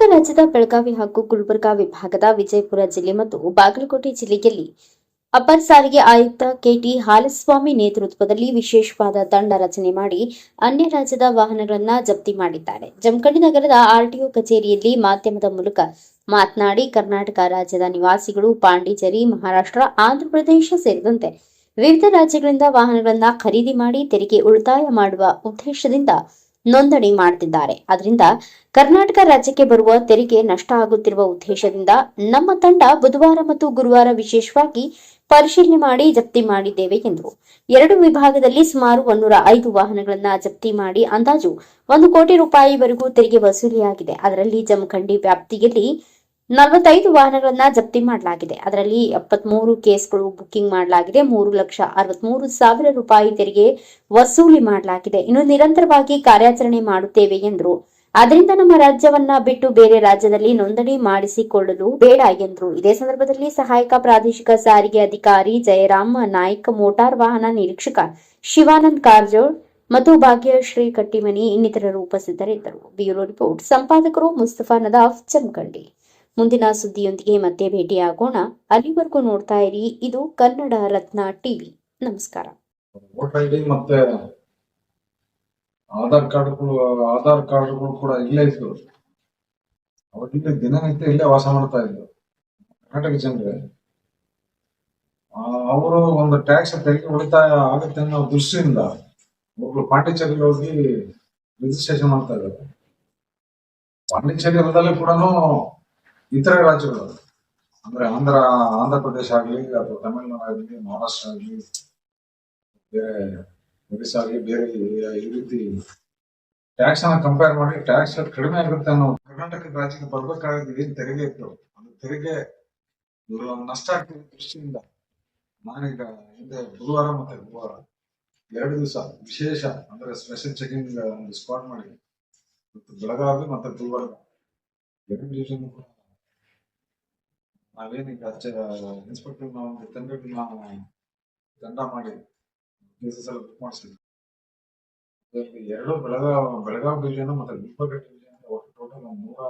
ಕರ್ನಾಟಕ ರಾಜ್ಯದ ಬೆಳಗಾವಿ ಹಾಗೂ ಗುಲ್ಬರ್ಗಾ ವಿಭಾಗದ ವಿಜಯಪುರ ಜಿಲ್ಲೆ ಮತ್ತು ಬಾಗಲಕೋಟೆ ಜಿಲ್ಲೆಯಲ್ಲಿ ಅಪರ್ ಸಾರಿಗೆ ಆಯುಕ್ತ ಕೆಟಿ ಹಾಲಸ್ವಾಮಿ ನೇತೃತ್ವದಲ್ಲಿ ವಿಶೇಷವಾದ ತಂಡ ರಚನೆ ಮಾಡಿ ಅನ್ಯ ರಾಜ್ಯದ ವಾಹನಗಳನ್ನು ಜಪ್ತಿ ಮಾಡಿದ್ದಾರೆ. ಜಮಖಂಡಿ ನಗರದ ಆರ್ಟಿಒ ಕಚೇರಿಯಲ್ಲಿ ಮಾಧ್ಯಮದ ಮೂಲಕ ಮಾತನಾಡಿ, ಕರ್ನಾಟಕ ರಾಜ್ಯದ ನಿವಾಸಿಗಳು, ಪಾಂಡಿಚೇರಿ, ಮಹಾರಾಷ್ಟ್ರ, ಆಂಧ್ರಪ್ರದೇಶ ಸೇರಿದಂತೆ ವಿವಿಧ ರಾಜ್ಯಗಳಿಂದ ವಾಹನಗಳನ್ನು ಖರೀದಿ ಮಾಡಿ ತೆರಿಗೆ ಉಳಿತಾಯ ಮಾಡುವ ಉದ್ದೇಶದಿಂದ ನೋಂದಣಿ ಮಾಡುತ್ತಿದ್ದಾರೆ ಅದರಿಂದ ಕರ್ನಾಟಕ ರಾಜ್ಯಕ್ಕೆ ಬರುವ ತೆರಿಗೆ ನಷ್ಟ ಆಗುತ್ತಿರುವ ಉದ್ದೇಶದಿಂದ ನಮ್ಮ ತಂಡ ಬುಧವಾರ ಮತ್ತು ಗುರುವಾರ ವಿಶೇಷವಾಗಿ ಪರಿಶೀಲನೆ ಮಾಡಿ ಜಪ್ತಿ ಮಾಡಿದ್ದೇವೆ ಎಂದರು ಎರಡು ವಿಭಾಗದಲ್ಲಿ ಸುಮಾರು ಒಂದೂರ ಐದು ವಾಹನಗಳನ್ನ ಜಪ್ತಿ ಮಾಡಿ ಅಂದಾಜು ಒಂದು ಕೋಟಿ ರೂಪಾಯಿವರೆಗೂ ತೆರಿಗೆ ವಸೂಲಿಯಾಗಿದೆ. ಅದರಲ್ಲಿ ಜಮಖಂಡಿ ವ್ಯಾಪ್ತಿಯಲ್ಲಿ ನಲವತ್ತೈದು ವಾಹನಗಳನ್ನ ಜಪ್ತಿ ಮಾಡಲಾಗಿದೆ. ಅದರಲ್ಲಿ ಎಪ್ಪತ್ಮೂರು ಕೇಸ್ಗಳು ಬುಕ್ಕಿಂಗ್ ಮಾಡಲಾಗಿದೆ. ಮೂರು ಲಕ್ಷ ಅರವತ್ಮೂರು ಸಾವಿರ ರೂಪಾಯಿ ತೆರಿಗೆ ವಸೂಲಿ ಮಾಡಲಾಗಿದೆ. ಇನ್ನು ನಿರಂತರವಾಗಿ ಕಾರ್ಯಾಚರಣೆ ಮಾಡುತ್ತೇವೆ ಎಂದರು. ಅದರಿಂದ ನಮ್ಮ ರಾಜ್ಯವನ್ನ ಬಿಟ್ಟು ಬೇರೆ ರಾಜ್ಯದಲ್ಲಿ ನೋಂದಣಿ ಮಾಡಿಸಿಕೊಳ್ಳಲು ಬೇಡ ಎಂದರು. ಇದೇ ಸಂದರ್ಭದಲ್ಲಿ ಸಹಾಯಕ ಪ್ರಾದೇಶಿಕ ಸಾರಿಗೆ ಅಧಿಕಾರಿ ಜಯರಾಮ್ ನಾಯ್ಕ್, ಮೋಟಾರ್ ವಾಹನ ನಿರೀಕ್ಷಕ ಶಿವಾನಂದ್ ಕಾರಜೋಳ್ ಮತ್ತು ಭಾಗ್ಯಶ್ರೀ ಕಟ್ಟಿಮನಿ ಇನ್ನಿತರರು ಉಪಸ್ಥಿತರಿದ್ದರು. ಬ್ಯೂರೋ ರಿಪೋರ್ಟ್, ಸಂಪಾದಕರು ಮುಸ್ತಫಾ ನದಾಫ್ ಜಮಖಂಡಿ ಮುಂದಿನ ಸುದ್ದಿಯೊಂದಿಗೆ ಮತ್ತೆ ಭೇಟಿಯಾಗೋಣ. ಅಲ್ಲಿವರೆಗೂ ನೋಡ್ತಾ ಇರಿ. ಇದು ಕನ್ನಡ ರತ್ನ ಟಿವಿ. ನಮಸ್ಕಾರ. ಮತ್ತೆ ಆಧಾರ್ ಕಾರ್ಡ್ಗಳು ಆಧಾರ್ ಕಾರ್ಡ್ಗಳು ಕೂಡ ಇಲ್ಲೇ ಇತ್ತು. ಅವಾಗಿಲ್ಲಿ ದಿನನಿತ್ಯ ಇಲ್ಲೇ ವಾಸ ಮಾಡ್ತಾ ಇದ್ರು. ಕರ್ನಾಟಕ ಜನರೇ. ಅವರು ಒಂದು ಟ್ಯಾಕ್ಸ್ ತೆರಿಗೆ ಉಳಿತಾಯ ಆಗುತ್ತೆ ಅನ್ನೋ ದೃಷ್ಟಿಯಿಂದ ಒಬ್ರು ಪಾಂಡಿಚೇರಿ ಹೋಗಿ ರಿಜಿಸ್ಟ್ರೇಷನ್ ಮಾಡ್ತಾ ಇದ್ದಾರೆ. ಪಾಂಡಿಚೇರಿ ಕೂಡ ಇತರೆ ರಾಜ್ಯಗಳು ಅಂದ್ರೆ ಆಂಧ್ರ ಆಂಧ್ರ ಪ್ರದೇಶ ಆಗ್ಲಿ ಅಥವಾ ತಮಿಳುನಾಡು ಆಗ್ಲಿ, ಮಹಾರಾಷ್ಟ್ರ ಆಗ್ಲಿ, ಬೇರೆ ಒರಿಸ್ಸಾ ಆಗ್ಲಿ, ಬೇರೆ ಈ- ರೀತಿ ಟ್ಯಾಕ್ಸ್ ಅನ್ನ ಕಂಪೇರ್ ಮಾಡಿ ಟ್ಯಾಕ್ಸ್ ಕಡಿಮೆ ಆಗುತ್ತೆ ಅನ್ನೋ ಕರ್ನಾಟಕ ರಾಜ್ಯಕ್ಕೆ ಬರ್ಬೇಕಾಗಿದ್ದು ಏನ್ ತೆರಿಗೆ ಇತ್ತು? ಅದು ತೆರಿಗೆ ನಷ್ಟ ಆಗ್ತಿದೆ ದೃಷ್ಟಿಯಿಂದ ನಾನೀಗ ಹಿಂದೆ ಬುಧವಾರ ಮತ್ತೆ ಗುರುವಾರ ಎರಡು ದಿವಸ ವಿಶೇಷ, ಅಂದ್ರೆ ಸ್ಪೆಷಲ್ ಚೆಕಿಂಗ್ ಒಂದು ಸ್ಕ್ವಾಡ್ ಮಾಡಿ ಬೆಳಗಾವಿ ಮತ್ತೆ ಗುರುವಾರ ಎರಡು ಡಿವಿಷನ್ ನಾವೇನೀಗ ಇನ್ಸ್ಪೆಕ್ಟರ್ ನಾವು ತಂಡಗಳನ್ನ ತಂಡ ಮಾಡಿ ಕೇಸಸ್ ಎಲ್ಲ ಬುಕ್ ಮಾಡಿಸಿದ್ವಿ. ಅದರಲ್ಲಿ ಎರಡು ಬೆಳಗಾವ್ ಬೆಳಗಾವ್ ಡಿವಿಷನ್ ಮತ್ತೆ ಗುಲ್ಬರ್ಗ ಒಟ್ಟು ಟೋಟಲ್ ನೂರ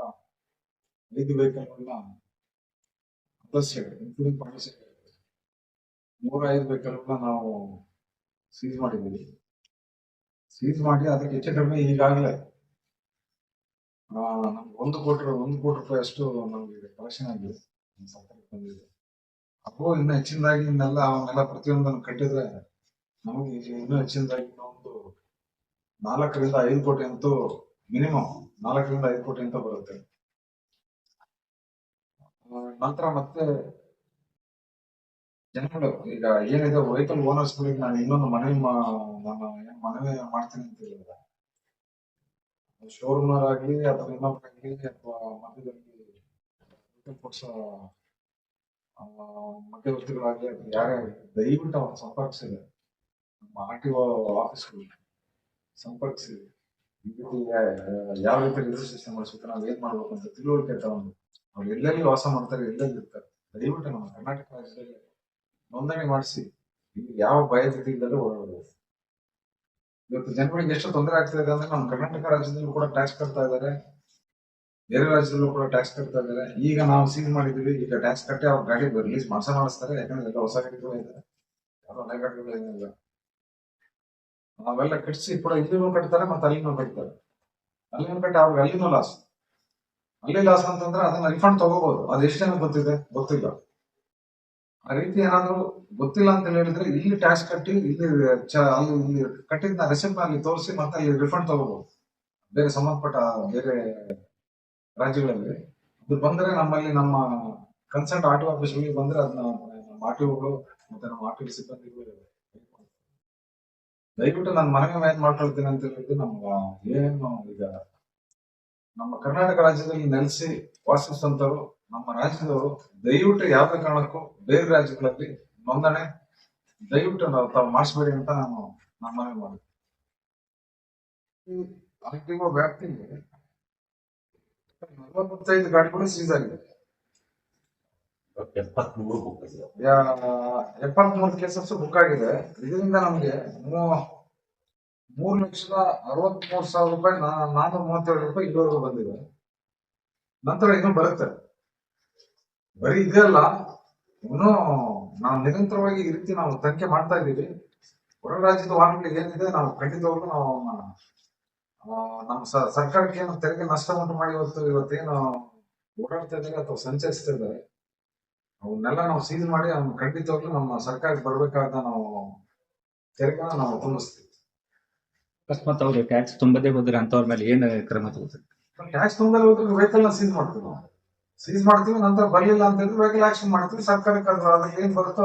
ಐದು ವೆಹಿಕಲ್ಗಳನ್ನ ಸದಸ್ಯರು ಇನ್ಕ್ಲೂಡಿಂಗ್ ಪಾಲಿಸಿ ನೂರ ಐದು ವೆಹಿಕಲ್ಗಳನ್ನ ನಾವು ಸೀಸ್ ಮಾಡಿದ್ದೀವಿ. ಸೀಸ್ ಮಾಡಿ ಅದಕ್ಕೆ ಹೆಚ್ಚು ಕಡಿಮೆ ಈಗಾಗಲೇ ನಮ್ಗೆ ಒಂದು ಕೋಟಿ ಒಂದು ಕೋಟಿ ರೂಪಾಯಿ ಅಷ್ಟು ನಮಗೆ ಕಲೆಕ್ಷನ್ ಆಗಿದೆ. ಬಂದಿದೆ ಅಪ್ಪು ಇನ್ನು ಹೆಚ್ಚಿನದಾಗಿ ಇನ್ನೆಲ್ಲ ಅವನ್ನೆಲ್ಲ ಪ್ರತಿಯೊಂದನ್ನು ಕಟ್ಟಿದ್ರೆ ನಮಗೆ ಇನ್ನೂ ಹೆಚ್ಚಿನದಾಗಿ ಒಂದು ನಾಲ್ಕರಿಂದ ಐದು ಕೋಟಿ ಅಂತೂ ಮಿನಿಮಮ್ ನಾಲ್ಕರಿಂದ ಐದು ಕೋಟಿ ಅಂತ ಬರುತ್ತೆ. ನಂತರ ಮತ್ತೆ ಜನಗಳು, ಈಗ ಏನಿದೆ ವೆಹಿಕಲ್ ಓನರ್ಸ್ ಗಳಿಗೆ ನಾನು ಇನ್ನೊಂದು ಮನವಿ ನಾನು ಏನ್ ಮನವಿ ಮಾಡ್ತೀನಿ ಅಂತ ಹೇಳಿದ್ರೆ ಶೋರೂಮ್ ಆಗ್ಲಿ, ಅಥವಾ ಇನ್ನೊಬ್ಬರಾಗ್ಲಿ ಅಥವಾ ಮಧ್ಯದಲ್ಲಿ ಆ, ಮಧ್ಯವರ್ತಿಗಳಾಗ್ಲಿ ಯಾರೇ ದಯವಿಟ್ಟು ಅವ್ರನ್ನ ಸಂಪರ್ಕಿಸಿದೆ ನಮ್ಮ ಆರ್ ಟಿ ಒ ಆಫೀಸ್ಗಳು ಸಂಪರ್ಕಿಸಿದೆ ಈ ರೀತಿ ಯಾವ ರೀತಿ ರಿಜಿಸ್ಟ್ರೇಷನ್ ಮಾಡಿಸ್ಬೇಕು ನಾವು ಏನ್ ಮಾಡ್ಬೇಕು ಅಂತ ತಿಳುವಳಿಕೆ ತಗೊಂಡು ಅವ್ರು ಎಲ್ಲೆಲ್ಲಿ ವಾಸ ಮಾಡ್ತಾರೆ ಎಲ್ಲೆಲ್ಲಿ ಇರ್ತಾರೆ ದಯವಿಟ್ಟು ನಮ್ಮ ಕರ್ನಾಟಕ ರಾಜ್ಯದಲ್ಲಿ ನೋಂದಣಿ ಮಾಡಿಸಿ. ಇಲ್ಲಿ ಯಾವ ಭಯಭೀತಿ ಇಲ್ಲದೆ ಇವತ್ತು ಜನಗಳಿಗೆ ಎಷ್ಟು ತೊಂದರೆ ಆಗ್ತಾ ಇದೆ ಅಂದ್ರೆ ನಮ್ಮ ಕರ್ನಾಟಕ ರಾಜ್ಯದಲ್ಲೂ ಕೂಡ ಟ್ಯಾಕ್ಸ್ ಕಟ್ತಾ ಇದ್ದಾರೆ. ಬೇರೆ ರಾಜ್ಯದಲ್ಲೂ ಕೂಡ ಟ್ಯಾಕ್ಸ್ ಕಟ್ತಾ ಇದ್ದಾರೆ. ಈಗ ನಾವು ಸೀಲ್ ಮಾಡಿದೀವಿ ಈಗ ಟ್ಯಾಕ್ಸ್ ಕಟ್ಟಿ ಅವ್ರ ಗಾಡಿ ರಿಲೀಸ್ ಮಾಡ್ಸ ಮಾಡಿಸ್ತಾರೆ. ಯಾಕಂದ್ರೆ ಎಲ್ಲ ಹೊಸ ಗಾಡಿಗಳು ಇದ್ದಾರೆ ಯಾರೋ ಹಳೆ ಗಾಡಿಗಳು ಏನಿಲ್ಲ ನಾವೆಲ್ಲ ಕಟ್ಸಿ ಕೂಡ ಇಲ್ಲಿನೂ ಕಟ್ತಾರೆ ಮತ್ತೆ ಅಲ್ಲಿನೂ ಕಟ್ತಾರೆ. ಅಲ್ಲಿನೂ ಕಟ್ಟಿ ಅವ್ರಿಗೆ ಅಲ್ಲಿನೂ ಲಾಸ್ ಅಲ್ಲಿ ಲಾಸ್ ಅಂತಂದ್ರೆ ಅದನ್ನ ರಿಫಂಡ್ ತಗೋಬಹುದು ಅದು ಎಷ್ಟು ಗೊತ್ತಿದೆ? ಗೊತ್ತಿಲ್ಲ. ಆ ರೀತಿ ಏನಾದ್ರು ಗೊತ್ತಿಲ್ಲ ಅಂತ ಹೇಳಿದ್ರೆ ಇಲ್ಲಿ ಟ್ಯಾಕ್ಸ್ ಕಟ್ಟಿ ಇಲ್ಲಿ ಅಲ್ಲಿ ಇಲ್ಲಿ ಕಟ್ಟಿದ್ನ ರೆಸಿಪ್ಟ್ ಅಲ್ಲಿ ತೋರಿಸಿ ಮತ್ತೆ ಅಲ್ಲಿ ರಿಫಂಡ್ ತಗೋಬಹುದು ಬೇರೆ ಸಂಬಂಧಪಟ್ಟ ಬೇರೆ ರಾಜ್ಯಗಳಲ್ಲಿ. ಇದು ಬಂದರೆ ನಮ್ಮಲ್ಲಿ ನಮ್ಮ ಕನ್ಸರ್ಟ್ ಆಟೋ ಆಫೀಸ್ಗಳಿಗೆ ಬಂದ್ರೆ ಅದನ್ನ ನಮ್ಮ ಮತ್ತೆ ನಮ್ಮ ಆಟೋ ಸಿಬ್ಬಂದಿಗಳು ದಯವಿಟ್ಟು ನಾನು ಮನವಿ ಏನ್ ಮಾಡ್ಕೊಳ್ತೀನಿ ಅಂತ ಹೇಳಿದ್ರೆ ನಮ್ಮ ಏನು ಈಗ ನಮ್ಮ ಕರ್ನಾಟಕ ರಾಜ್ಯದಲ್ಲಿ ನೆಲೆಸಿ ವಾಸಿಸುವಂತವರು, ನಮ್ಮ ರಾಜ್ಯದವರು, ದಯವಿಟ್ಟು ಯಾವುದೇ ಕಾರಣಕ್ಕೂ ಬೇರೆ ರಾಜ್ಯಗಳಲ್ಲಿ ನೋಂದಣಿ, ದಯವಿಟ್ಟು ನಾವು ತಾವು ಮಾಡಿಸ್ಬೇಡಿ ಅಂತ ನಾನು ನಾನು ಮನವಿ ಮಾಡಿದ್ದೆ ವ್ಯಾಪ್ತಿಗೆ ನಲವತ್ತೈದು ಗಾಡಿಗಳು ಸೀಸ್ ಆಗಿದೆ ಎಪ್ಪತ್ಮೂರು ಬುಕ್ ಎಪ್ಪತ್ಮೂರು ಕೇಸಸ್ ಬುಕ್ ಆಗಿದೆ. ಇದರಿಂದ ನಮ್ಗೆ ಮೂರು ಲಕ್ಷದ ಅರವತ್ಮೂರು ಸಾವಿರ ರೂಪಾಯಿ ನಾನೂರ ಮೂವತ್ತೆರಡು ಮೂವತ್ತೇಳು ರೂಪಾಯಿ ಇಲ್ಲಿವರೆಗೂ ಬಂದಿದೆ. ನಂತರ ಇನ್ನೂ ಬರುತ್ತೆ. ಬರೀ ಇದೆಲ್ಲ ಇನ್ನೂ ನಾವು ನಿರಂತರವಾಗಿ ಈ ರೀತಿ ನಾವು ತನಿಖೆ ಮಾಡ್ತಾ ಇದ್ದೀವಿ. ಹೊರ ರಾಜ್ಯದ ವಾಹನಗಳಿಗೆ ಏನಿದೆ ನಾವು ಖಂಡಿತವಾಗ್ಲೂ ನಾವು ನಮ್ಮ ಸರ್ಕಾರಕ್ಕೆ ಏನು ತೆರಿಗೆ ನಷ್ಟ ಉಂಟು ಮಾಡಿ ಇವತ್ತು ಇವತ್ತೇನು ಓಡಾಡ್ತಾ ಇದ್ದಾರೆ ಅಥವಾ ಸಂಚರಿಸ್ತಾ ಇದ್ದಾರೆ ಅವನ್ನೆಲ್ಲ ನಾವು ಸೀಸ್ ಮಾಡಿ ಅವ್ನು ಖಂಡಿತವಾಗ್ಲೂ ನಮ್ಮ ಸರ್ಕಾರಕ್ಕೆ ಬರಬೇಕಾದ ನಾವು ತೆರಿಗೆನ ನಾವು ತುಂಬಿಸ್ತೀವಿ ಅಕಸ್ಮಾತ್ ಅವ್ರು ಟ್ಯಾಕ್ಸ್ ತುಂಬದೇ ಹೋದ್ರೆ ಅಂತವ್ರ ಮೇಲೆ ಏನು ಕ್ರಮ ತಗೋತಾರೆ ಟ್ಯಾಕ್ಸ್ ತುಂಬಲ್ಲ ಹೋದ್ರೆ ವೆಹಿಕಲ್ನ ಸೀಸ್ ಮಾಡ್ತೀವಿ ನಾವು ಸೀಸ್ ಮಾಡ್ತೀವಿ ನಂತರ ಬರಲಿಲ್ಲ ಅಂತ ಹೇಳಿದ್ರೆ ವೆಹಿಕಲ್ ಆಕ್ಷನ್ ಮಾಡ್ತೀವಿ ಸರ್ಕಾರಕ್ಕೆ ಅದ್ರ ಅದ್ರಲ್ಲಿ ಏನ್ ಬರುತ್ತೋ